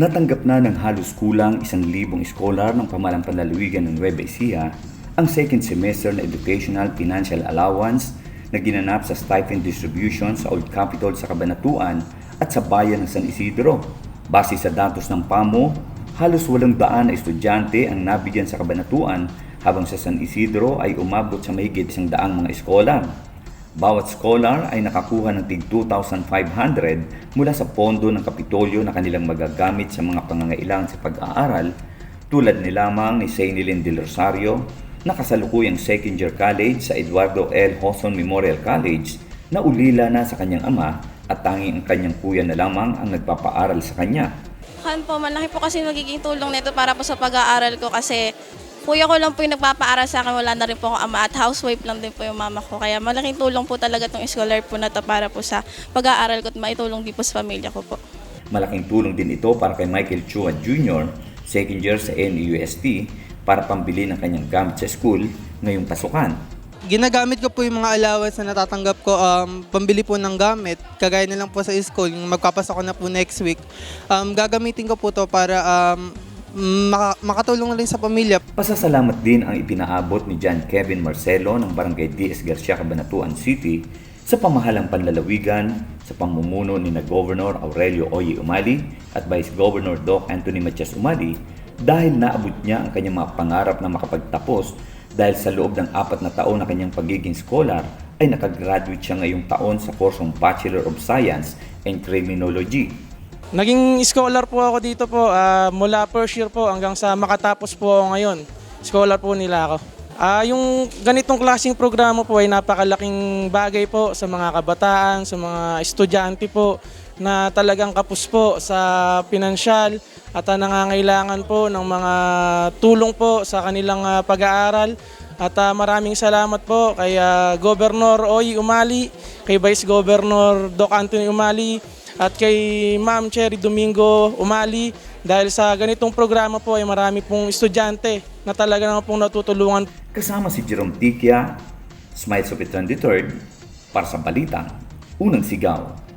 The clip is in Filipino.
Natanggap na ng halos kulang isang libong eskolar ng pamalang ng Nueva Ecija ang second semester na Educational Financial Allowance na ginanap sa stipend distribution sa Old Capitol sa Cabanatuan at sa bayan ng San Isidro. Base sa datos ng PAMO, halos walang daan na estudyante ang nabigyan sa Cabanatuan habang sa San Isidro ay umabot sa mahigit isang daang mga eskolar. Bawat scholar ay nakakuha ng tig 2,500 mula sa pondo ng Kapitolyo na kanilang magagamit sa mga pangangailangan sa pag-aaral tulad ni lamang ni Sainilin Del Rosario na kasalukuyang second year college sa Eduardo L. Hoson Memorial College na ulila na sa kanyang ama at tanging ang kanyang kuya na lamang ang nagpapaaral sa kanya. Han po, malaki po kasi magiging tulong nito para po sa pag-aaral ko kasi kuya ko lang po yung nagpapaaral sa akin, wala na rin po ako ama at housewife lang din po yung mama ko. Kaya malaking tulong po talaga itong scholar po na to para po sa pag-aaral ko at maitulong din po sa pamilya ko po. Malaking tulong din ito para kay Michael Chua Jr., second year sa NUST, para pambili ng kanyang gamit sa school ngayong pasukan. Ginagamit ko po yung mga allowance na natatanggap ko um, pambili po ng gamit. Kagaya na lang po sa school, yung magpapasok ko na po next week. Um, gagamitin ko po to para um, maka- makatulong na rin sa pamilya. Pasasalamat din ang ipinaabot ni John Kevin Marcelo ng Barangay DS Garcia, Cabanatuan City sa pamahalang panlalawigan sa pamumuno ni na Governor Aurelio Oye Umali at Vice Governor Doc Anthony Matias Umali dahil naabot niya ang kanyang mga pangarap na makapagtapos dahil sa loob ng apat na taon na kanyang pagiging scholar ay nakagraduate siya ngayong taon sa kursong Bachelor of Science in Criminology. Naging scholar po ako dito po ah, mula first year po hanggang sa makatapos po ako ngayon. Scholar po nila ako. Ah, yung ganitong klaseng programa po ay napakalaking bagay po sa mga kabataan, sa mga estudyante po na talagang kapos po sa pinansyal at ah, nangangailangan po ng mga tulong po sa kanilang ah, pag-aaral. At ah, maraming salamat po kay ah, Governor Oy Umali, kay Vice Governor Doc Anthony Umali, at kay Ma'am Cherry Domingo Umali dahil sa ganitong programa po ay marami pong estudyante na talaga naman pong natutulungan Kasama si Jerome Tikia, Smiles of the 23rd, para sa Balitang, Unang Sigaw.